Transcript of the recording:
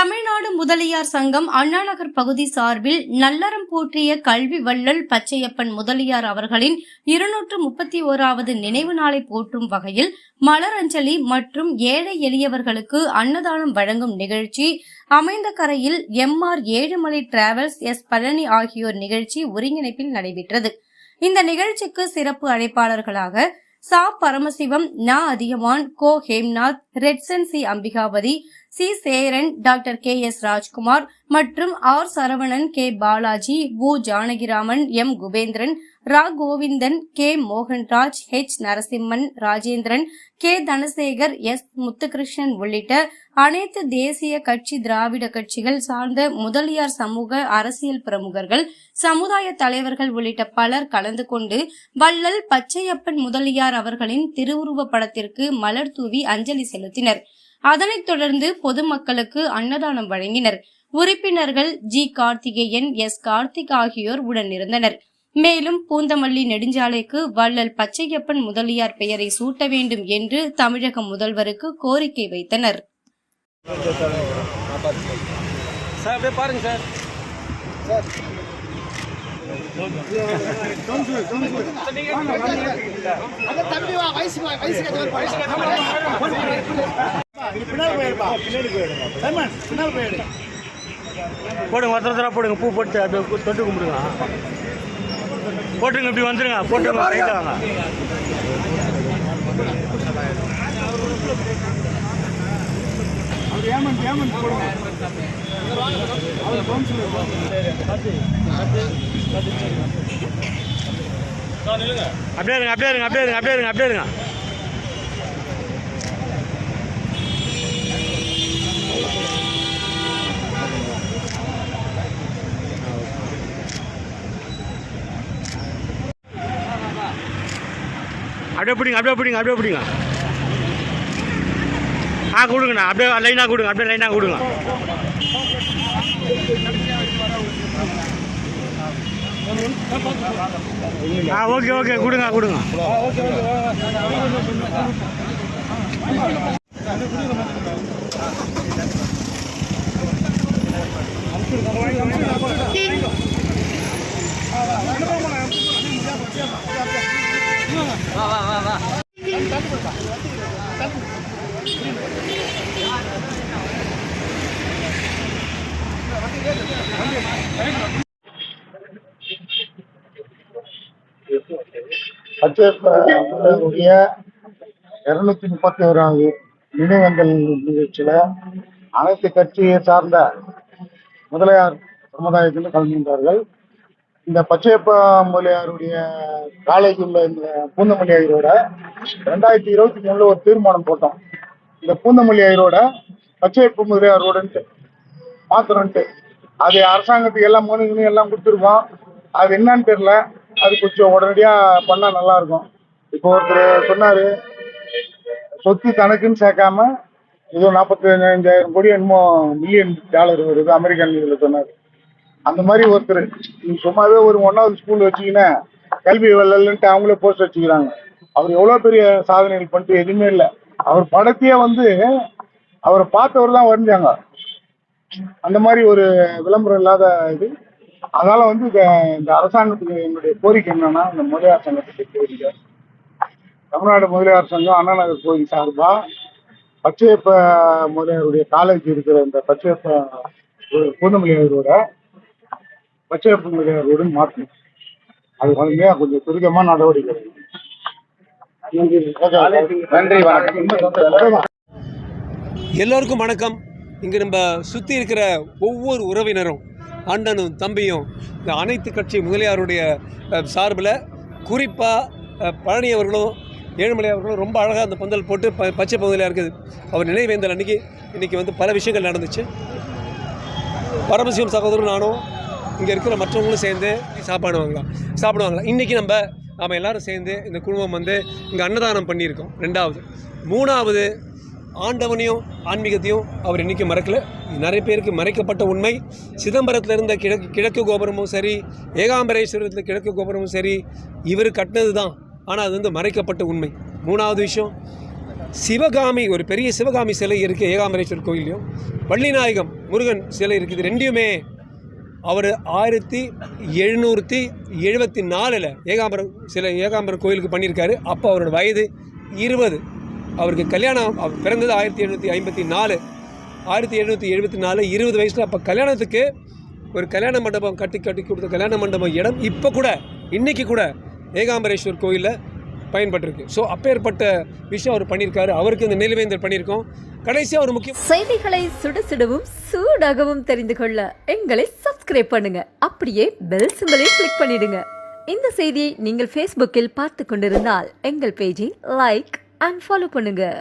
தமிழ்நாடு முதலியார் சங்கம் அண்ணாநகர் பகுதி சார்பில் நல்லறம் போற்றிய கல்வி வள்ளல் பச்சையப்பன் முதலியார் அவர்களின் இருநூற்று முப்பத்தி ஓராவது நினைவு நாளை போற்றும் வகையில் மலரஞ்சலி மற்றும் ஏழை எளியவர்களுக்கு அன்னதானம் வழங்கும் நிகழ்ச்சி அமைந்த கரையில் M R Ezhumalai travels S Palani ஆகியோர் நிகழ்ச்சி ஒருங்கிணைப்பில் நடைபெற்றது. இந்த நிகழ்ச்சிக்கு சிறப்பு அழைப்பாளர்களாக சா. பரமசிவம் நா. அதியமான் கோ. ஹேம்நாத் ரெட்சன் C. Ambikapathi C. Cheran doctor K. S. Rajkumar மற்றும் ஆர். சரவணன் கே. பாலாஜி வு ஜானகிராமன் எம். குபேந்திரன் ரா. Govindan K. Mohanraj H. Narasimhan Rajendran K. Dhanasekar S. Muthukrishnan உள்ளிட்ட அனைத்து தேசிய கட்சி திராவிட கட்சிகள் சார்ந்த முதலியார் சமூக அரசியல் பிரமுகர்கள் சமுதாய தலைவர்கள் உள்ளிட்ட பலர் கலந்து கொண்டு வள்ளல் பச்சையப்பன் முதலியார் அவர்களின் திருவுருவ படத்திற்கு மலர் தூவி அஞ்சலி செலுத்தினர். அதனைத் தொடர்ந்து பொதுமக்களுக்கு அன்னதானம் வழங்கினர். உறுப்பினர்கள் ஜி. கார்த்திகேயன் எஸ். கார்த்திக் ஆகியோர் உடனிருந்தனர். மேலும் பூந்தமல்லி நெடுஞ்சாலைக்கு வள்ளல் பச்சையப்பன் முதலியார் பெயரை சூட்ட வேண்டும் என்று தமிழக முதல்வருக்கு கோரிக்கை வைத்தனர். சார் போடுங்க. ஒருத்தர் ஒருத்தரா போடுங்க. பூ போட்டு அப்படியே தொட்டு கும்பிடுங்க. போட்டுருங்க இப்படி வந்துருங்க. போட்டுருங்க ரைட்டாக வாங்க. அவர் ஏமன் ஏமன் போடுங்க. அவர் கவுன்சிலர் அப்படியே இருங்க அப்படியே இருங்க அப்படியே இருங்க அப்படியே இருங்க அப்படியே இருங்க. அப்படியே பிடிங்க அப்படியே பிடிங்க அப்படியே பிடிங்க. ஆ கொடுங்கண்ணா. அப்படியே லைனாக கொடுங்க அப்படியே லைனாக கொடுங்க. ஆ ஓகே ஓகே கொடுங்க கொடுங்க. பச்சையப்பனுடைய இருநூத்தி முப்பத்தி ஓராவது நினைவந்தல் நிகழ்ச்சியில அனைத்து கட்சியை சார்ந்த முதலியார் சமுதாயத்தில் கலந்துகின்றார்கள் இந்த பச்சையப்ப முதலியாருடைய காலேஜ் உள்ள இந்த பூந்தமல்லி ஐயரோட ரெண்டாயிரத்தி இருபத்தி மூணுல ஒரு தீர்மானம் போட்டோம். இந்த பூந்தமல்லி ஐயரோட பச்சையப்ப முதலியார் மாத்திரன்ட்டு அது அரசாங்கத்துக்கு எல்லாம் மோனிங் எல்லாம் கொடுத்துருக்கோம். அது என்னன்னு தெரியல. அது கொஞ்சம் உடனடியாக பண்ணால் நல்லா இருக்கும். இப்போ ஒருத்தர் சொன்னார் சொத்து தனக்குன்னு சேர்க்காம ஏதோ நாற்பத்தி அஞ்சாயிரம் கோடி என்னமோ மில்லியன் டாலர் வருது அமெரிக்கன் இதில் சொன்னார். அந்த மாதிரி ஒருத்தர். நீங்கள் சும்மாவே ஒரு ஒன்றாவது ஸ்கூல் வச்சிங்கன்னா கல்வி வள்ளல்ன்ட்டு அவங்களே போஸ்ட் வச்சுக்கிறாங்க. அவர் எவ்வளோ பெரிய சாதனைகள் பண்ணிட்டு எதுவுமே இல்லை. அவர் படத்தையே வந்து அவரை பார்த்தவர் தான் வரைஞ்சாங்க. அந்த மாதிரி ஒரு விளம்பரம் இல்லாத இது. அதனால வந்து இந்த இந்த அரசாங்கத்துக்கு என்னுடைய கோரிக்கை என்னன்னா இந்த முதலியார் சங்கத்துக்கு கோரிக்கை. தமிழ்நாடு முதலியார் சங்கம் அண்ணா நகர் கோயில் சார்பா பச்சையப்ப முதலியாருடைய காலேஜ் இருக்கிற இந்த பச்சையப்ப பூந்தமல்லியாரோட பச்சையப்ப முதலியார் ரோடுன்னு மாற்றணும் அது வந்து கொஞ்சம் துரிதமா நடவடிக்கை நன்றி வணக்கம். எல்லோருக்கும் வணக்கம். இங்கே நம்ம சுற்றி இருக்கிற ஒவ்வொரு உறவினரும் அண்ணனும் தம்பியும் இந்த அனைத்து கட்சி முதலியாருடைய சார்பில் குறிப்பாக பழனி அவர்களும் ஏழுமலை அவர்களும் ரொம்ப அழகாக அந்த பந்தல் போட்டு ப பச்சை பகுதியில் இருக்குது. அவர் நினைவேந்தல் அன்றைக்கி இன்றைக்கி வந்து பல விஷயங்கள் நடந்துச்சு. பரமசிவம் சகோதரரும் நானும் இங்கே இருக்கிற மற்றவங்களும் சேர்ந்து சாப்பாடு வாங்கலாம். சாப்பிடுவாங்களா இன்றைக்கி நம்ம நாம் எல்லோரும் சேர்ந்து இந்த குழுமம் வந்து இங்கே அன்னதானம் பண்ணியிருக்கோம். ரெண்டாவது. மூணாவது ஆண்டவனையும் ஆன்மீகத்தையும் அவர் இன்றைக்கும் மறக்கலை. நிறைய பேருக்கு மறைக்கப்பட்ட உண்மை. சிதம்பரத்தில் இருந்த கிழக்கு கிழக்கு கோபுரமும் சரி ஏகாம்பரேஸ்வரத்தில் கிழக்கு கோபுரமும் சரி இவர் கட்டினது தான் ஆனால் அது வந்து மறைக்கப்பட்ட உண்மை. மூணாவது விஷயம் சிவகாமி ஒரு பெரிய சிவகாமி சிலை இருக்குது ஏகாம்பரேஸ்வரர் கோயிலையும் வள்ளிநாயகம் முருகன் சிலை இருக்குது ரெண்டையுமே அவர் ஆயிரத்தி எழுநூற்றி எழுபத்தி நாலில் ஏகாம்பரம் சில ஏகாம்பரம் கோயிலுக்கு பண்ணியிருக்காரு. அப்போ அவரோட வயது இருபது. அவருக்கு கல்யாணம் அவர் பிறந்தது ஆயிரத்தி எழுநூற்றி ஐம்பத்தி நாலு. ஆயிரத்தி எழுநூற்றி எழுபத்தி நாலு இருபது வயசில் அப்போ கல்யாணத்துக்கு ஒரு கல்யாண மண்டபம் கட்டி கட்டி கொடுத்த கல்யாண மண்டபம் இடம் இப்போ கூட இன்றைக்கி கூட ஏகாம்பரேஸ்வர் கோயிலில் பயன்பட்டிருக்கு. ஸோ அப்பேற்பட்ட விஷயம் அவர் பண்ணியிருக்காரு. அவருக்கு இந்த நிலுவேந்தர் பண்ணியிருக்கோம். கடைசியாக ஒரு முக்கிய செய்திகளை சுட சுடவும் சூடாகவும் தெரிந்து கொள்ள எங்களை சப்ஸ்கிரைப் பண்ணுங்க. அப்படியே பெல் சிம்பலையும் கிளிக் பண்ணிடுங்க. இந்த செய்தியை நீங்கள் ஃபேஸ்புக்கில் பார்த்து கொண்டிருந்தால் எங்கள் பேஜை லைக் அண்ட் ஃபாலோ பண்ணுங்கள்